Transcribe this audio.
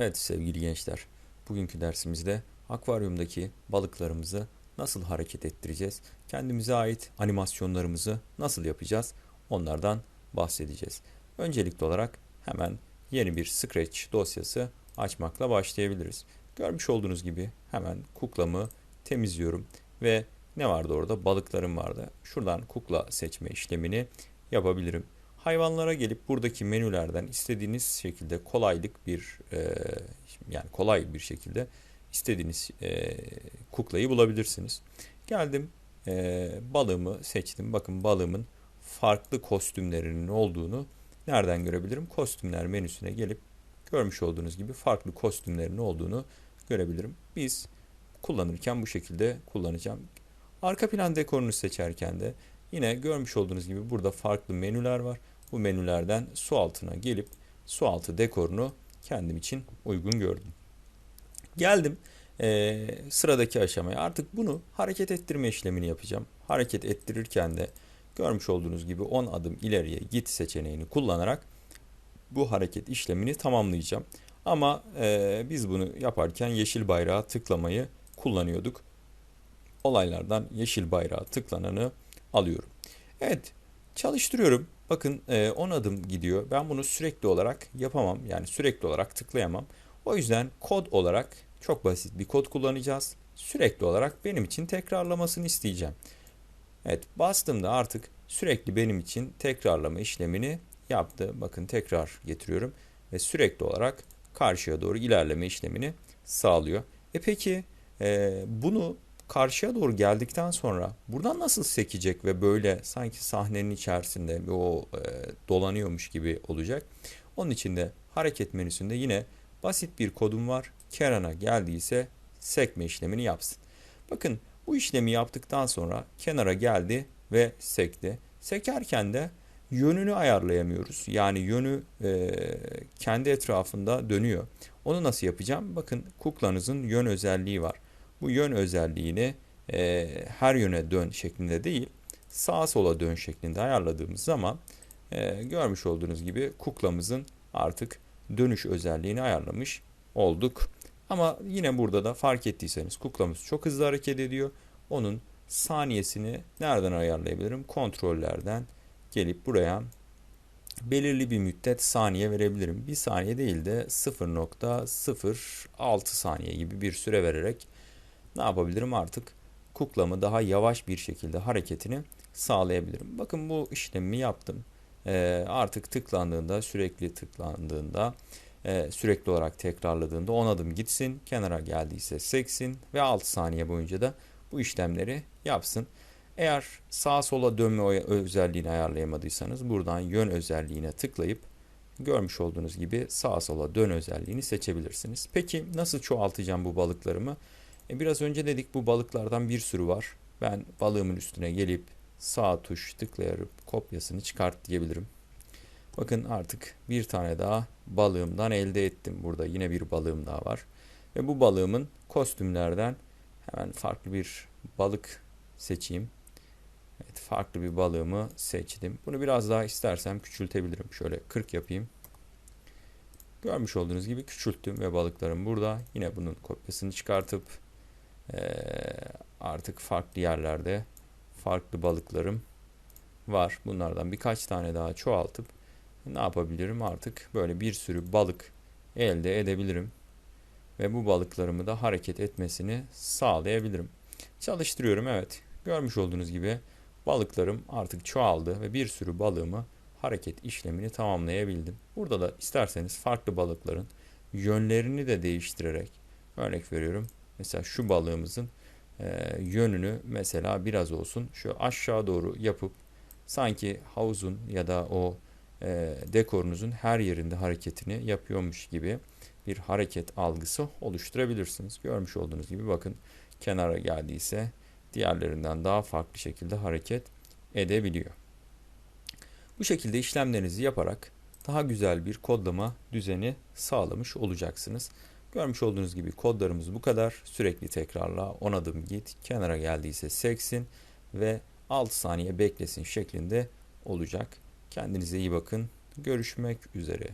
Evet sevgili gençler, bugünkü dersimizde akvaryumdaki balıklarımızı nasıl hareket ettireceğiz, kendimize ait animasyonlarımızı nasıl yapacağız onlardan bahsedeceğiz. Öncelikli olarak hemen yeni bir Scratch dosyası açmakla başlayabiliriz. Görmüş olduğunuz gibi hemen kuklamı temizliyorum ve ne vardı orada? Balıklarım vardı. Şuradan kukla seçme işlemini yapabilirim. Hayvanlara gelip buradaki menülerden istediğiniz şekilde kolaylık bir e, yani kolay bir şekilde istediğiniz e, kuklayı bulabilirsiniz. Geldim e, balığımı seçtim. Bakın balığımın farklı kostümlerinin olduğunu nereden görebilirim? Kostümler menüsüne gelip görmüş olduğunuz gibi farklı kostümlerin olduğunu görebilirim. Biz kullanırken bu şekilde kullanacağım. Arka plan dekorunu seçerken de yine görmüş olduğunuz gibi burada farklı menüler var. Bu menülerden su altına gelip su altı dekorunu kendim için uygun gördüm. Geldim e, sıradaki aşamaya artık bunu hareket ettirme işlemini yapacağım. Hareket ettirirken de görmüş olduğunuz gibi 10 adım ileriye git seçeneğini kullanarak bu hareket işlemini tamamlayacağım. Ama e, biz bunu yaparken yeşil bayrağı tıklamayı kullanıyorduk. Olaylardan yeşil bayrağı tıklananı alıyorum. Evet çalıştırıyorum. Bakın 10 e, adım gidiyor. Ben bunu sürekli olarak yapamam. Yani sürekli olarak tıklayamam. O yüzden kod olarak çok basit bir kod kullanacağız. Sürekli olarak benim için tekrarlamasını isteyeceğim. Evet bastığımda artık sürekli benim için tekrarlama işlemini yaptı. Bakın tekrar getiriyorum ve sürekli olarak karşıya doğru ilerleme işlemini sağlıyor. E peki e, bunu karşıya doğru geldikten sonra buradan nasıl sekecek ve böyle sanki sahnenin içerisinde o e, dolanıyormuş gibi olacak. Onun için de hareket menüsünde yine basit bir kodum var. Kenara geldiyse sekme işlemini yapsın. Bakın bu işlemi yaptıktan sonra kenara geldi ve sekti. Sekerken de yönünü ayarlayamıyoruz. Yani yönü e, kendi etrafında dönüyor. Onu nasıl yapacağım? Bakın kuklanızın yön özelliği var. Bu yön özelliğini e, her yöne dön şeklinde değil, sağa sola dön şeklinde ayarladığımız zaman e, görmüş olduğunuz gibi kuklamızın artık dönüş özelliğini ayarlamış olduk. Ama yine burada da fark ettiyseniz kuklamız çok hızlı hareket ediyor. Onun saniyesini nereden ayarlayabilirim? Kontrollerden gelip buraya belirli bir müddet saniye verebilirim. Bir saniye değil de 0.06 saniye gibi bir süre vererek ne yapabilirim artık kuklamı daha yavaş bir şekilde hareketini sağlayabilirim. Bakın bu işlemi yaptım. Ee, artık tıklandığında sürekli tıklandığında e, sürekli olarak tekrarladığında 10 adım gitsin kenara geldiyse seksin ve 6 saniye boyunca da bu işlemleri yapsın. Eğer sağa sola dönme özelliğini ayarlayamadıysanız buradan yön özelliğine tıklayıp görmüş olduğunuz gibi sağa sola dön özelliğini seçebilirsiniz. Peki nasıl çoğaltacağım bu balıklarımı? E biraz önce dedik bu balıklardan bir sürü var. Ben balığımın üstüne gelip sağ tuş tıklayarak kopyasını çıkart diyebilirim. Bakın artık bir tane daha balığımdan elde ettim. Burada yine bir balığım daha var. Ve bu balığımın kostümlerden hemen farklı bir balık seçeyim. Evet farklı bir balığımı seçtim. Bunu biraz daha istersem küçültebilirim. Şöyle 40 yapayım. Görmüş olduğunuz gibi küçülttüm ve balıklarım burada. Yine bunun kopyasını çıkartıp artık farklı yerlerde farklı balıklarım var. Bunlardan birkaç tane daha çoğaltıp ne yapabilirim? Artık böyle bir sürü balık elde edebilirim. Ve bu balıklarımı da hareket etmesini sağlayabilirim. Çalıştırıyorum evet. Görmüş olduğunuz gibi balıklarım artık çoğaldı ve bir sürü balığımı hareket işlemini tamamlayabildim. Burada da isterseniz farklı balıkların yönlerini de değiştirerek örnek veriyorum Mesela şu balığımızın e, yönünü mesela biraz olsun şu aşağı doğru yapıp sanki havuzun ya da o e, dekorunuzun her yerinde hareketini yapıyormuş gibi bir hareket algısı oluşturabilirsiniz. Görmüş olduğunuz gibi bakın kenara geldiyse diğerlerinden daha farklı şekilde hareket edebiliyor. Bu şekilde işlemlerinizi yaparak daha güzel bir kodlama düzeni sağlamış olacaksınız. Görmüş olduğunuz gibi kodlarımız bu kadar. Sürekli tekrarla 10 adım git. Kenara geldiyse seksin ve 6 saniye beklesin şeklinde olacak. Kendinize iyi bakın. Görüşmek üzere.